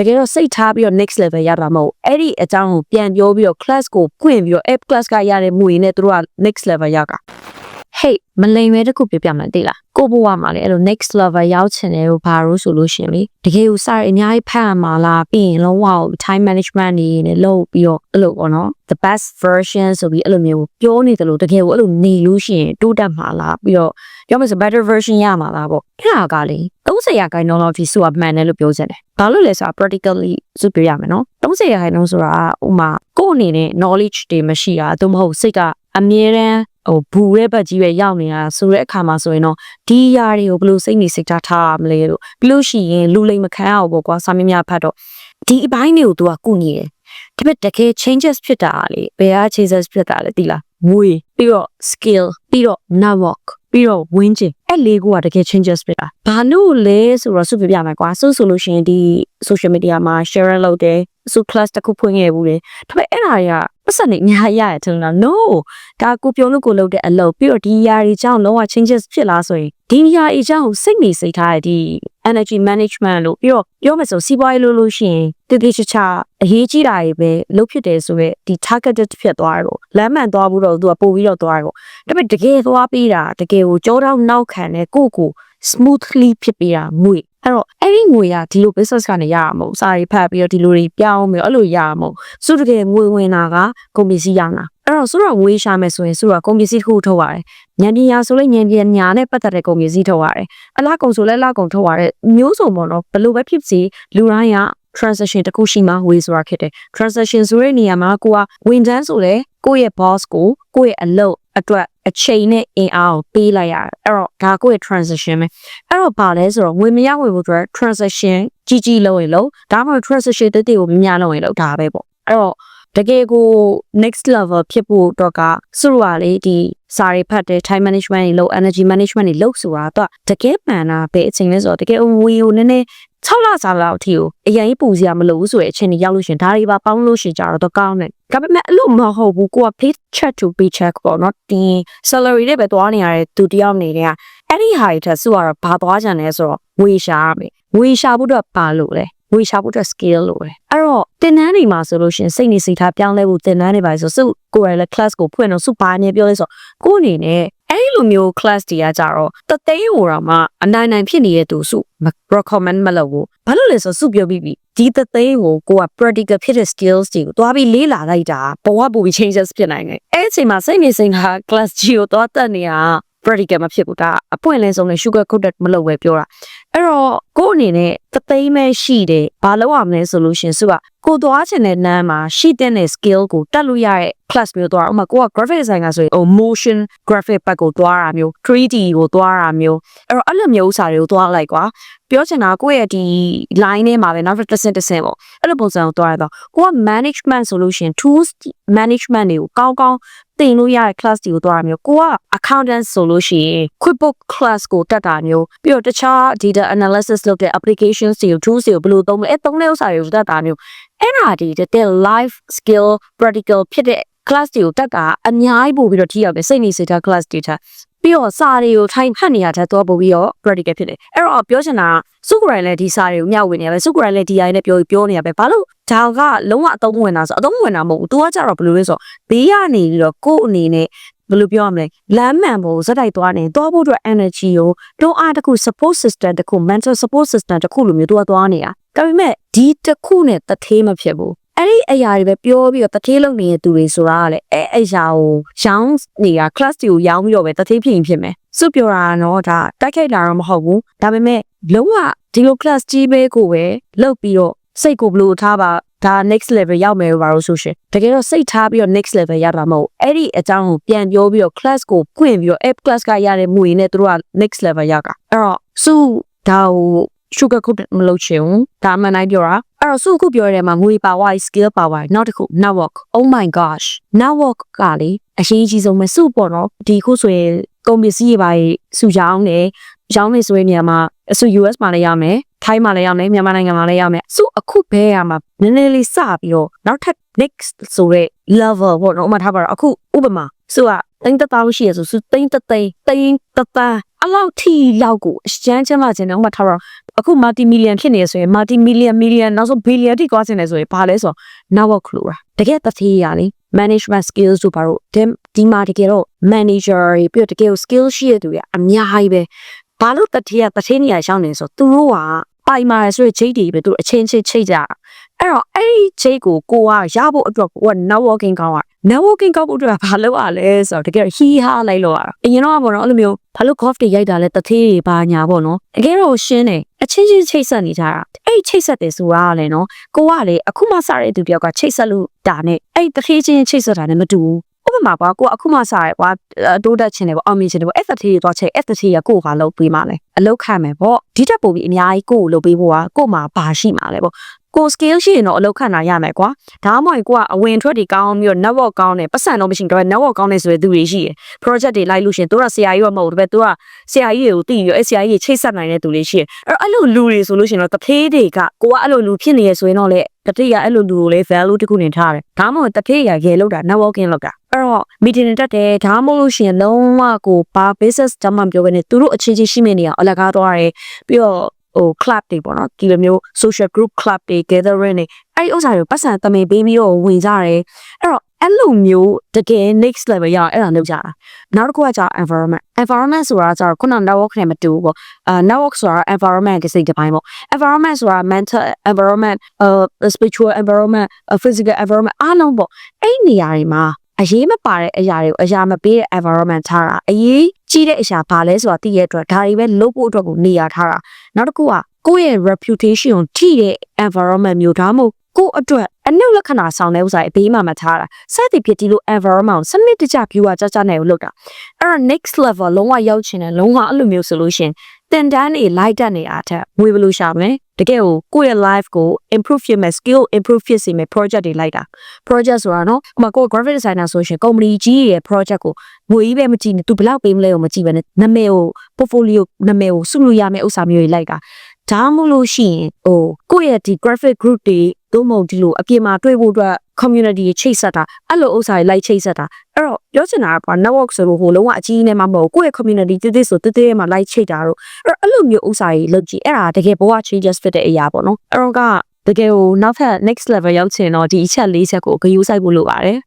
တကယ်တော့စိတ်ထားပြီးတော့ next level ရတာမဟုတ်အဲ့ဒီအကြောင်းကိုပြန်ပြောပြီးတော့ class ကိုဖွင့်ပြီးတော့ app class ကရတဲ့မူရင်းနဲ့သူတို့က next level ရတာ hey မလိမ်မဲတစ်ခုပြပြမှန်းသိလားကိုဘဝမှာလေအဲ့လို next level ရောက်ချင်တယ်လို့ဘာလို့ဆိုလို့ရှရင်လေတကယ်ကိုစရအများကြီးဖတ်ရမှာလားပြီးရင်လုံးဝ time management နေနဲ့လုပ်ပြီးတော့အဲ့လိုပေါ့နော် the best version ဆိုပြီးအဲ့လိုမျိုးပြောနေတယ်လို့တကယ်ကိုအဲ့လိုနေလို့ရှိရင်တိုးတက်မှာလားပြီးတော့ ပြောမယ်ဆို better version ရမှာလားပေါ့အဲ့ဒါကလေ30ရာခိုင်နှုန်းလောက်ထိစုကမှန်တယ်လို့ပြောချင်တယ်ဘာလို့လဲဆိုတာ practically စုပြရမယ်နော်30ရာခိုင်နှုန်းဆိုတာဥမာကိုယ့်အနေနဲ့ knowledge တွေမရှိတာသို့မဟုတ်စိတ်ကအမြဲတမ်းဟိုဘူတဲ့ဘက်ကြီးပဲရောက်နေတာဆိုတဲ့အခါမှာဆိုရင်တော့ဒီຢာတွေကိုဘယ်လိုစိတ်နေစိတ်ထားထားရမလဲလို့ပြီးလို့ရှိရင်လူလိမ်မခံရအောင်ပေါ့ကွာစာမျက်နှာဖတ်တော့ဒီအပိုင်းတွေကို तू ကကုနေတယ်ဒါပေမဲ့တကယ် changes ဖြစ်တာလေဘယ်က changes ဖြစ်တာလဲသိလားငွေပြီးတော့ skill ပြီးတော့ network ပြီးတော့ win ချင်းအဲ့လေးခုကတကယ် changes ဖြစ်တာဘာလို့လဲဆိုတော့စုပြပြမယ်ကွာဆိုဆိုလို့ရှိရင်ဒီ social media မှာ share လုပ်တယ်စု class တစ်ခုဖွင့်ခဲ့ဘူးလေဒါပေမဲ့အဲ့ဒါတွေကပတ်စံနေအများကြီးရတယ်ထင်လား no ဒါကိုပြုံးလို့ကိုလုပ်တဲ့အလုပ်ပြီးတော့ဒီຢာတွေကြောင့်လုံးဝ changes ဖြစ်လာဆိုရင်ဒီຢာအကြောင်းစိတ်နေစိတ်ထားတဲ့ဒီ energy management လို့ပြီးတော့ပြောမယ်ဆိုစီးပွားရေးလို့လို့ရှိရင်တည်တည်ချာချာအရေးကြီးတာတွေပဲလုပ်ဖြစ်တယ်ဆိုရက်ဒီ targeted ဖြစ်သွားတော့လမ်းမှန်သွားဘူးတော့သူကပို့ပြီးတော့သွားတော့ဒါပေမဲ့တကယ်သွားပြီးတာတကယ်ကိုကြောတော့နောက်ခံတဲ့ကိုကို smoothly ဖြစ်ပြီးတာငွေအဲ့တော့အဲ့ဒီငွေကဒီလို business ကနေရမှာမဟုတ်စာရီဖတ်ပြီးတော့ဒီလိုတွေပြောင်းပြီးတော့အဲ့လိုရမှာမဟုတ်စုတကယ်ငွေဝင်တာကကုန်ပစ္စည်းရမှာ အဲ့တော့စုတော့ငွေရှာမယ်ဆိုရင်စုတော့ကုန်ပစ္စည်းတစ်ခုထုတ်ရတယ်ညံပညာဆိုလည်းညံပညာနဲ့ပတ်သက်တဲ့ကုန်ပစ္စည်းထုတ်ရတယ်အလားကုန်ဆိုလည်းအလားကုန်ထုတ်ရတဲ့မျိုးစုံပေါ့နော်ဘယ်လိုပဲဖြစ်စီလူတိုင်းက transaction တစ်ခုရှိမှဝေဆိုတာဖြစ်တယ် transaction ဆိုတဲ့နေရာမှာကိုကဝန်ထမ်းဆိုလဲကိုယ့်ရဲ့ boss ကိုကိုယ့်ရဲ့အလုပ်အတွက်အချိန်နဲ့အင်အားကိုပေးလိုက်ရတယ်အဲ့တော့ဒါကိုယ့်ရဲ့ transaction ပဲအဲ့တော့ဘာလဲဆိုတော့ငွေမရဝင်ဖို့အတွက် transaction ကြီးကြီးလုပ်ရင်လုပ်ဒါမှမဟုတ် transaction တိတိကိုများများလုပ်ရင်လုပ်ဒါပဲပေါ့အဲ့တော့ တကယ်ကို next level ဖြစ်ဖို့အတွက်ကစုရလေဒီစာရီဖတ်တဲ့ time management တွေလုပ် energy management တွေလုပ်ဆိုတာတော့တကယ်မှန်တာပဲအချိန်လဲဆိုတော့တကယ်ဝေကိုနည်းနည်း6လစာလောက်အထိကိုအရင်ပူစရာမလိုဘူးဆိုတဲ့အချိန်ကြီးရောက်လို့ရှရင်ဒါတွေပါပေါင်းလို့ရှရင်ကြတော့ကောင်းတယ်ဒါပေမဲ့အဲ့လိုမဟုတ်ဘူးကိုက pay check to pay check ပေါ့နော်ဒီ salary တွေပဲသွားနေရတဲ့သူတယောက်အနေနဲ့ကအဲ့ဒီဟာတွေထက်စုကတော့ဘာသွားကြလဲဆိုတော့ဝေရှာရမယ်ဝေရှာဖို့တော့ပါလို့လေ ဝေရှာဖို့အတွက် skill လို့ပဲအဲ့တော့တင်နန်းတွေမှာဆိုလို့ရှရင်စိတ်နေစိတ်ထားပြောင်းလဲဖို့တင်နန်းတွေပါဆိုစုကိုယ်ရယ်လဲ class ကိုဖွင့်တော့စုဘာနေပြောလဲဆိုကိုယ်အနေနဲ့အဲ့လိုမျိုး class တွေကကြတော့တသိန်းဟိုတော့မှအနိုင်နိုင်ဖြစ်နေတဲ့သူစုမ recommend မလုပ်ဘူးဘာလို့လဲဆိုစုပြောပြီးပြီဒီတသိန်းကိုကိုက practical ဖြစ်တဲ့ skills တွေကိုတွားပြီးလေ့လာလိုက်တာဘဝပူပြီး changes ဖြစ်နိုင်တယ်အဲ့အချိန်မှာစိတ်နေစိတ်ထား class G ကိုတွားတက်နေတာ practical မဖြစ်ဘူးဒါအပွင့်လဲဆုံးနဲ့ sugar coated မလုပ်ပဲပြောတာအဲ့တော့ ကို့အနေနဲ့သသိမ်းပဲရှိတယ်ဘာလို့ရမလဲဆိုလို့ရှင်စုကကိုသွားချင်တဲ့နန်းမှာရှိတဲ့ skill ကိုတက်လို့ရတဲ့ class မျိုးသွားဥမာကိုက graphic design ကဆိုရင်ဟို motion graphic ဘက်ကိုသွားတာမျိုး 3D ကိုသွားတာမျိုးအဲ့တော့အဲ့လိုမျိုးဥစားတွေကိုသွားလိုက်ကွာပြောချင်တာကိုယ့်ရဲ့ဒီ line ထဲမှာပဲနောက်တစ်ဆင့်တစ်ဆင့်ပေါ့အဲ့လိုပုံစံကိုသွားရတော့ကိုက management ဆိုလို့ရှင် tools management တွေကိုကောင်းကောင်းသင်လို့ရတဲ့ class တွေကိုသွားရမျိုးကိုက accountant ဆိုလို့ရှိရင် QuickBook class ကိုတက်တာမျိုးပြီးတော့တခြား data analysis လုပ်တဲ့ applications တွေကို tools တွေကိုဘယ်လိုသုံးမလဲအဲသုံးတဲ့ဥစ္စာတွေကိုတက်တာမျိုးအဲ့ဒါဒီတဲ့ life skill practical ဖြစ်တဲ့ class တွေကိုတက်တာအများကြီးပို့ပြီးတော့ထိရောက်တယ်စိတ်နေစိတ်ထား class တွေထားပြီးတော့စာတွေကိုထိုင်ဖတ်နေရတဲ့တော့ပို့ပြီးတော့ practical ဖြစ်တယ်အဲ့တော့ပြောချင်တာစုကိုယ်တိုင်လည်းဒီစာတွေကိုမျှဝေနေရပဲစုကိုယ်တိုင်လည်းဒီအရင်နဲ့ပြောပြောနေရပဲဘာလို့ဒါကလုံးဝအသုံးဝင်တာဆိုအသုံးဝင်တာမဟုတ်ဘူး तू ကကြတော့ဘယ်လိုလဲဆိုဘေးကနေပြီးတော့ကိုယ့်အနေနဲ့ ဘယ်လိုပြောရမလဲလမ်းမှန်ဖို့ဇက်တိုက်သွားနေသွားဖို့အတွက် energy ကိုတွန်းအားတစ်ခု support system တစ်ခု mental support system တစ်ခုလိုမျိုးသူကသွားနေတာဒါပေမဲ့ဒီတစ်ခုနဲ့တသေးမဖြစ်ဘူးအဲ့ဒီအရာတွေပဲပြောပြီးတော့တသေးလုံနေတဲ့သူတွေဆိုတာကလည်းအဲအရာကိုရောင်းနေတာ class တွေကိုရောင်းပြီးတော့ပဲတသေးဖြစ်ရင်ဖြစ်မယ်စုပြောတာကတော့ဒါတိုက်ခိုက်တာတော့မဟုတ်ဘူးဒါပေမဲ့လုံးဝဒီလို class ကြီးပဲကိုပဲလောက်ပြီးတော့စိတ်ကိုဘလို့ထားပါ ဒါ next level ရောက်မယ်ဘာလို့ဆိုရှင်တကယ်တော့စိတ်ထားပြီးတော့ next level ရတာမဟုတ်အဲ့ဒီအကြောင်းကိုပြန်ပြောပြီးတော့ class ကိုဖွင့်ပြီးတော့ app class ကရတဲ့မူရင်းနဲ့သူတို့က next level ရတာအဲ့တော့စုဒါကို sugar coat မလုပ်ချင်ဘူးဒါမှန်တိုင်းပြောတာအဲ့တော့စုခုပြောရတဲ့မှာငွေပါဝါ skill power နောက်တစ်ခု network oh my gosh network ကလေအရေးကြီးဆုံးပဲစုပေါ့နော်ဒီခုဆိုရင်ကုန်ပစ္စည်းတွေပါစုရောင်းတယ်ရောင်းနေဆိုတဲ့နေရာမှာအစု US မှာလည်းရမယ် ထိုင်းမှာလည်းရမယ်မြန်မာနိုင်ငံမှာလည်းရမယ်စုအခုဘဲရမှာနည်းနည်းလေးစပြီးတော့နောက်ထပ် next ဆိုတဲ့ level ပေါ့နော်ဥပမာထားပါတော့အခုဥပမာစုကတိန်းတသောရှိရဆိုစုတိန်းတသိန်းတိန်းတသန်းအလောက်ထိလောက်ကိုအရှမ်းချမ်းမခြင်းနဲ့ဥပမာထားပါတော့အခု multi million ဖြစ်နေရဆိုရင် multi million million နောက်ဆုံး billion တိသွားစင်တယ်ဆိုရင်ဘာလဲဆိုတော့ network လို့တာတကယ်တသေးရလေ management skills တို့ဘာလို့ဒီဒီမှာတကယ်တော့ manager တွေပြီးတော့တကယ်ကို skill ရှိတဲ့သူတွေအများကြီးပဲ ဘာလို့တသေးရတသေးနေရရှောင်းနေဆိုတော့သူတို့ကပိုင်မာရဆိုရချိတ်တွေပဲသူတို့အချင်းချင်းချိတ်ကြတာအဲ့တော့အဲ့ဒီချိတ်ကိုကိုကရဖို့အတွက်ကိုက networking ကောင်းရ networking ကောက်ဖို့အတွက်ဘာလုပ်ရလဲဆိုတော့တကယ်ဟီးဟားလိုက်လို့ရတာအရင်တော့ပေါ့နော်အဲ့လိုမျိုးဘာလို့ golf တွေရိုက်တာလဲတသေးတွေပါညာပေါ့နော်တကယ်တော့ရှင်းတယ်အချင်းချင်းချိတ်ဆက်နေကြတာအဲ့ချိတ်ဆက်တယ်ဆိုတာကလည်းနော်ကိုကလေအခုမှစတဲ့သူတယောက်ကချိတ်ဆက်လို့ဒါနဲ့အဲ့တသေးချင်းချိတ်ဆက်တာနဲ့မတူဘူး ဥပမာကွာကိုကအခုမှစရဲကွာတိုးတက်ချင်တယ်ပေါ့အောင်မြင်ချင်တယ်ပေါ့အဲ့တသေးတွေသွားချိတ်အဲ့တသေးကကိုကလုပ်ပေးမှလဲအလုပ်ခံမယ်ပေါ့ဒီတက်ပို့ပြီးအများကြီးကိုကိုလုပ်ပေးဖို့ကကို့မှာဘာရှိမှလဲပေါ့ ကို skill ရှိရင်တော့အလုပ်ခံတာရမယ်ကွာဒါမှမဟုတ်ကိုကအဝင်ထွက်တွေကောင်းပြီးတော့ network ကောင်းတယ်ပတ်စံတော့မရှိတော့ network ကောင်းနေဆိုတဲ့သူတွေရှိရယ် project တွေလိုက်လို့ရှိရင်တို့ကဆရာကြီးတော့မဟုတ်ဘူးဒါပေမဲ့တို့ကဆရာကြီးတွေကိုတည်ပြီးတော့အဲ့ဆရာကြီးတွေချိတ်ဆက်နိုင်တဲ့သူတွေရှိရယ်အဲ့တော့အဲ့လိုလူတွေဆိုလို့ရှိရင်တော့တထေးတွေကကိုကအဲ့လိုလူဖြစ်နေရဆိုရင်တော့လေတထေးကအဲ့လိုလူကိုလေ value တစ်ခုနေထားတယ်ဒါမှမဟုတ်တထေးကရေလောက်တာ networking လောက်တာအဲ့တော့ meeting တွေတက်တယ်ဒါမှမဟုတ်လို့ရှိရင်လုံးဝကိုဘာ business တမှမပြောဘဲနဲ့သူတို့အချင်းချင်းရှိမိနေအောင်အလကားသွားတယ်ပြီးတော့ ဟို club တွေပေါ့နော်ဒီလိုမျိုး social group club တွေ gathering တွေအဲ့ဒီဥစ္စာတွေကိုပတ်စံတမင်ပေးပြီးတော့ဝင်ကြတယ်အဲ့တော့အဲ့လိုမျိုးတကယ် next level ရအောင်အဲ့ဒါလုပ်ကြတာနောက်တစ်ခုကကြာ environment environment ဆိုတာကျတော့ခုန network နဲ့မတူဘူးပေါ့အာ network ဆိုတာ environment ကစိတ်တစ်ပိုင်းပေါ့ environment ဆိုတာ mental environment uh spiritual environment uh, physical environment အားလုံးပေါ့အဲ့ဒီနေရာတွေမှာအရေးမပါတဲ့အရာတွေကိုအရာမပေးတဲ့ environment ထားတာအရေး ကြီးတဲ့အရာဘာလဲဆိုတာသိရတဲ့အတွက်ဒါတွေပဲလုပ်ဖို့အတွက်ကိုနေရာထားတာနောက်တစ်ခုကကိုယ့်ရဲ့ reputation ကိုထိတဲ့ environment မျိုးဒါမှမဟုတ် ကိုယ့်အတွက်အနုလက္ခဏာဆောင်တဲ့ဥစ္စာအပေးမှမထားတာစသည်ဖြစ်ဒီလို environment ကိုစနစ်တကျ viewer ကြကြနဲ့ကိုလုပ်တာအဲ့တော့ next level လုံးဝရောက်ချင်တယ်လုံးဝအဲ့လိုမျိုးဆိုလို့ရှရင်တင်တန်းနေလိုက်တက်နေအားထက်ဝေဘယ်လိုရှာမလဲတကယ်ကိုကိုယ့်ရဲ့ life ကို improve ဖြစ်မယ် skill improve ဖြစ်စေမယ် project တွေလိုက်တာ project ဆိုတာနော်ဥပမာကိုယ် graphic designer ဆိုရှင် company ကြီးရဲ့ project ကိုငွေကြီးပဲမကြည့်နဲ့ तू ဘယ်လောက်ပေးမလဲကိုမကြည့်ပဲနဲ့နာမည်ကို portfolio နာမည်ကိုစုလို့ရမယ့်ဥစ္စာမျိုးတွေလိုက်တာ ဒါမှမဟုတ်လို့ရှိရင်ဟိုကိုယ့်ရဲ့ဒီ graphic group တွေသို့မဟုတ်ဒီလိုအပြင်မှာတွေ့ဖို့အတွက် community တွေချိတ်ဆက်တာအဲ့လိုဥစ္စာတွေလိုက်ချိတ်ဆက်တာအဲ့တော့ပြောချင်တာကဘာ network ဆိုလို့ဟိုလုံးဝအကြီးနဲ့မှမဟုတ်ကိုယ့်ရဲ့ community တိတိဆိုတိတိမှာလိုက်ချိတ်တာတော့အဲ့တော့အဲ့လိုမျိုးဥစ္စာတွေလုပ်ကြည့်အဲ့ဒါတကယ်ဘဝ changes ဖြစ်တဲ့အရာပေါ့နော်အဲ့တော့ကတကယ်ကိုနောက်ထပ် next level ရောက်ချင်တော့ဒီအချက်၄ချက်ကိုဂရုစိုက်ဖို့လိုပါတယ်